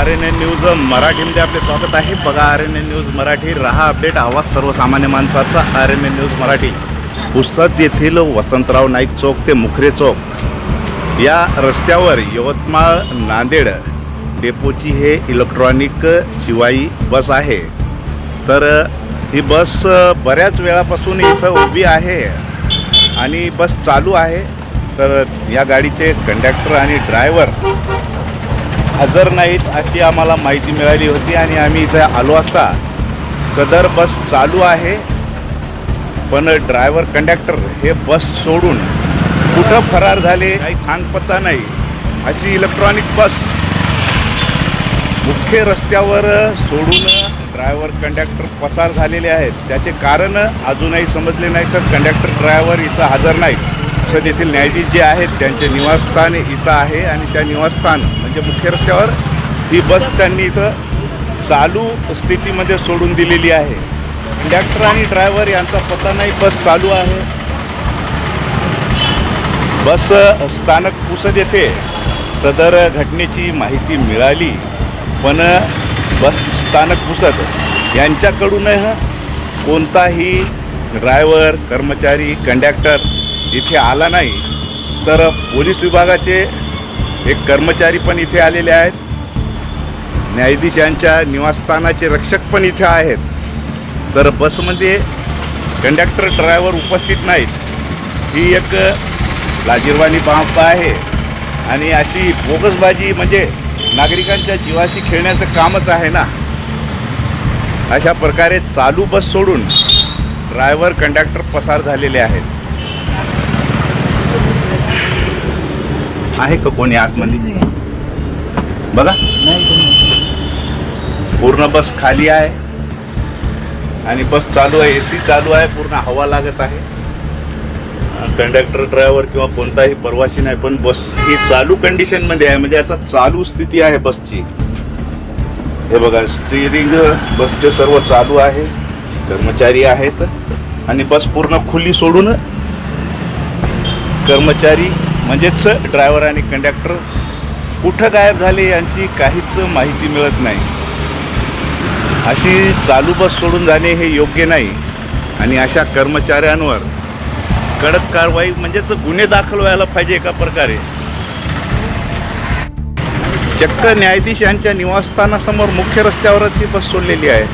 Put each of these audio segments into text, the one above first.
R N N news मराठीमध्ये आपले स्वागत आहे. बघा R N N news Marathi. रहा अपडेट आवाज सर्वसामान्य माणसाचा. R N N news Marathi. Pusad येथील वसंतराव नाईक चौक ते मुखरे चौक या रस्त्यावर यवतमाळ नांदेड डेपोची हे इलेक्ट्रॉनिक शिवाई बस आहे. तर ही बस बऱ्याच वेळापासून इथं उभी आहे आणि बस चालू आहे. तर या गाडीचे कंडक्टर आणि ड्रायव्हर हजर नाहीत अशी आम्हाला माहिती मिळाली होती आणि आम्ही इथे आलो असता सदर बस चालू आहे पण ड्रायव्हर कंडक्टर हे बस सोडून कुठं फरार झाले काही खांगपत्ता नाही. अशी इलेक्ट्रॉनिक बस मुख्य रस्त्यावर सोडून ड्रायव्हर कंडक्टर पसार झालेले आहेत. त्याचे कारण अजूनही समजले नाही तर कंडक्टर ड्रायव्हर इथं हजर नाहीत. सद येथील न्यायाधीश जे आहेत त्यांचे निवासस्थान इथं आहे आणि त्या निवासस्थान म्हणजे मुख्य रस्त्यावर ही बस त्यांनी इथं चालू स्थितीमध्ये सोडून दिलेली आहे. कंडक्टर आणि ड्रायव्हर यांचा पता नाही बस चालू आहे. बस स्थानक पुसद येथे सदर घटनेची माहिती मिळाली पण बस स्थानक पुसद यांच्याकडून कोणताही ड्रायव्हर कर्मचारी कंडक्टर इथे आला नाही तर पोलीस विभागाचे एक कर्मचारी पण इथे आलेले आहेत. न्यायाधीश यांच्या निवासस्थानाचे रक्षक पण इथे आहेत. तर बसमध्ये कंडक्टर ड्रायव्हर उपस्थित नाहीत. ही एक लाजीरवाणी बाब आहे. आणि अशी बोगसबाजी म्हणजे नागरिकांच्या जीवाशी खेळण्याचं कामच आहे ना. अशा प्रकारे चालू बस सोडून ड्रायव्हर कंडक्टर पसार झालेले आहेत. आहे का कोणी आतमध्ये? बघा. पूर्ण बस खाली आहे. आणि बस चालू आहे. ए सी चालू आहे. पूर्ण हवा लागत आहे. कंडक्टर ड्रायव्हर किंवा कोणताही परवाशी नाही पण बस ही चालू कंडिशनमध्ये आहे. म्हणजे आता चालू स्थिती आहे बसची. हे बघा स्टिअरिंग बसचे सर्व चालू आहे. कर्मचारी आहेत. आणि बस पूर्ण खुली सोडून कर्मचारी म्हणजेच ड्रायव्हर आणि कंडक्टर कुठं गायब झाले यांची काहीच माहिती मिळत नाही. अशी चालू बस सोडून जाणे हे योग्य नाही आणि अशा कर्मचाऱ्यांवर कडक कारवाई म्हणजेच गुन्हे दाखल व्हायला पाहिजे एका प्रकारे. चक्क न्यायाधीश यांच्या निवासस्थानासमोर मुख्य रस्त्यावरच ही बस सोडलेली आहे.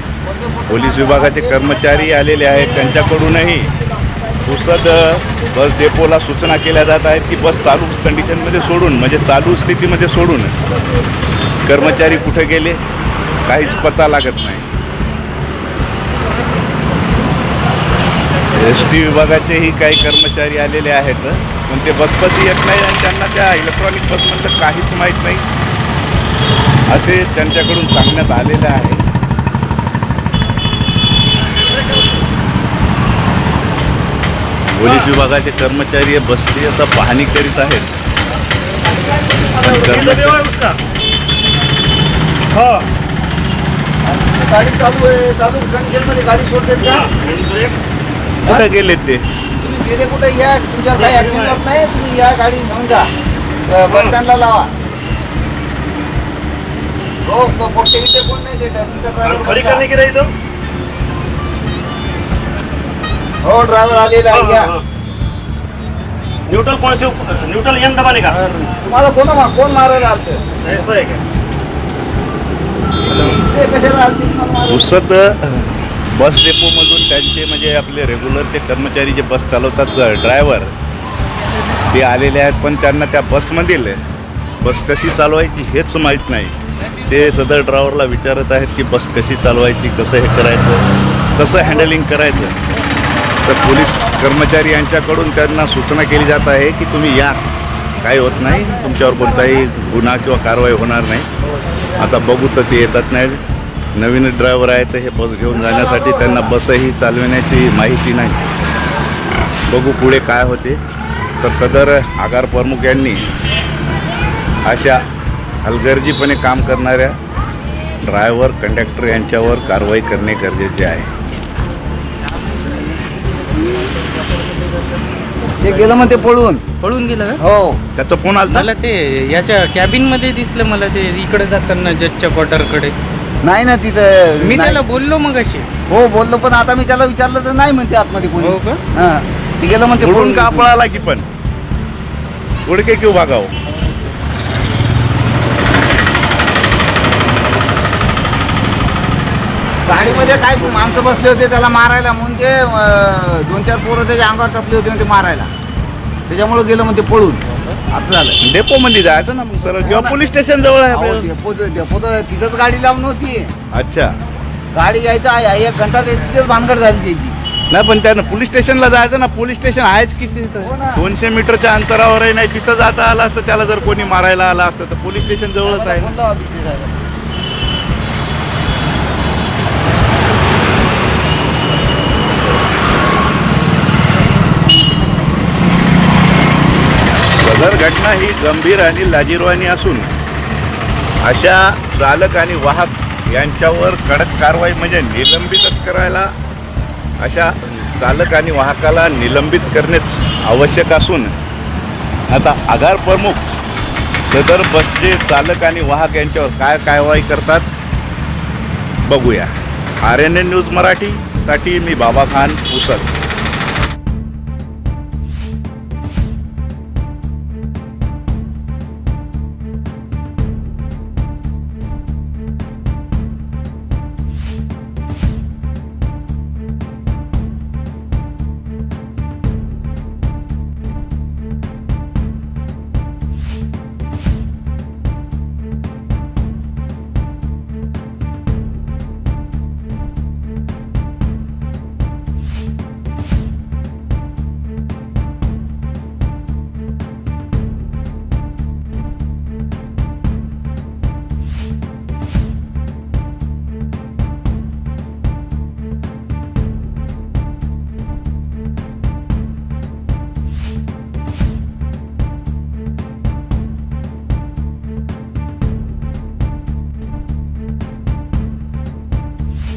पोलीस विभागाचे कर्मचारी आलेले आहेत त्यांच्याकडूनही. पुसद बस डेपोला सूचना केल्या जात आहेत की बस चालू कंडिशनमध्ये सोडून म्हणजे चालू स्थितीमध्ये सोडून कर्मचारी कुठे गेले काहीच पत्ता लागत नाही. एस टी विभागाचेही काही कर्मचारी आलेले आहेत पण ते बसपती येत नाही आणि त्यांना त्या इलेक्ट्रॉनिक बसमधलं काहीच माहीत नाही. असे त्यांच्याकडून सांगण्यात आलेलं आहे. पोलीस विभागाचे कर्मचारी हे बसची आता पाहणी करीत आहेत. गाडी चालू आहे चालू गाडी सोडतात का? कुठे गेले ते? तुम्ही गेले कुठे? या तुमच्यावर काही ऍक्सिडेंट होत नाही? तुम्ही या गाडी घेऊन जा. बस स्टँडला लावा. हो क- पोट्टे इथे कोण नाही देत? तुमचा ड्रायव्हर खड़ी बसला. करने की रही तो हो ड्रायव्हर आलेला आहे या. न्यूट्रल से ऊपर- न्यूट्रल दबाने का? तुम्हाला कोण मा- कोण मारायला आलतं? ऐसा है क्या? इथे कशाला आलते? तुम्हाला मारायला? पुसद बस डेपोमधून त्यांचे म्हणजे आपले रेग्युलरचे कर्मचारी जे बस चालवतात ड्रायव्हर ते आलेले आहेत पण त्यांना त्या बसमधील बस कशी चालवायची हेच माहीत नाही. ते सदर ड्रायव्हरला विचारत आहेत की बस कशी चालवायची कसं हे करायचं कसं हँडलिंग करायचं. तर पोलीस कर्मचारी यांच्याकडून त्यांना सूचना केली जात आहे की तुम्ही या. काही होत नाही. तुमच्यावर कोणताही गुन्हा किंवा कारवाई होणार नाही. आता बघू तर ते येतात नाही. नवीन ड्रायव्हर आहे तर हे बस घेऊन जाण्यासाठी त्यांना बसही चालविण्याची माहिती नाही. बघू पुढे काय होते. तर सदर आगार प्रमुख यांनी अशा हलगर्जीपणे काम करणाऱ्या ड्रायव्हर कंडक्टर यांच्यावर कारवाई करणे गरजेचे आहे. ते गेलं मग ते पळून. पळून गेलं का? हो. त्याचा फोन आला मला ते याच्या कॅबिनमध्ये दिसलं मला ते इकडे जाताना जजच्या क्वार्टरकडे नाही ना तिथं. मी नाही. त्याला बोललो मग अशी हो बोललो पण आता मी त्याला विचारलं तर नाही म्हणते आतमध्ये कोणी. हो का? हा. ते गेलं मग ते पळून पळून. का पळाला की पण? उडके क्यों भागाव गाडीमध्ये काय माणसं बसले होते त्याला मारायला म्हणून ते दोन चार पोरं त्याच्या अंगावर टपले होते म्हणते मारायला. त्याच्यामुळे गेलं म्हणते पळून. असं झालं. डेपो मध्ये जायचं ना मग सरळ? किंवा पोलीस स्टेशन जवळ आहे. डेपो डेपो तर तिथंच गाडी लावून होती. अच्छा. गाडी यायचा आहे, एक घंटा ते तिथेच भानगड झाली त्याची. नाही पण त्यानं पोलीस स्टेशनला जायचं ना पोलीस स्टेशन आहेच किती हो. दोनशे मीटरच्या अंतरावरही नाही तिथं जाता आलं असतं त्याला जर कोणी मारायला आलं असतं तर पोलीस स्टेशन जवळच आहे ना फोन लावा BC साहेबाला. सदर घटना ही गंभीर आणि लाजीरवाणी असून अशा चालक आणि वाहक यांच्यावर कडक कारवाई म्हणजे निलंबितच करायला अशा चालक आणि वाहकाला निलंबित करणेच आवश्यक असून आता आगार प्रमुख सदर बसचे चालक आणि वाहक यांच्यावर काय कारवाई करतात बघूया. आर एन एन न्यूज मराठीसाठी मी बाबा खान पुसद.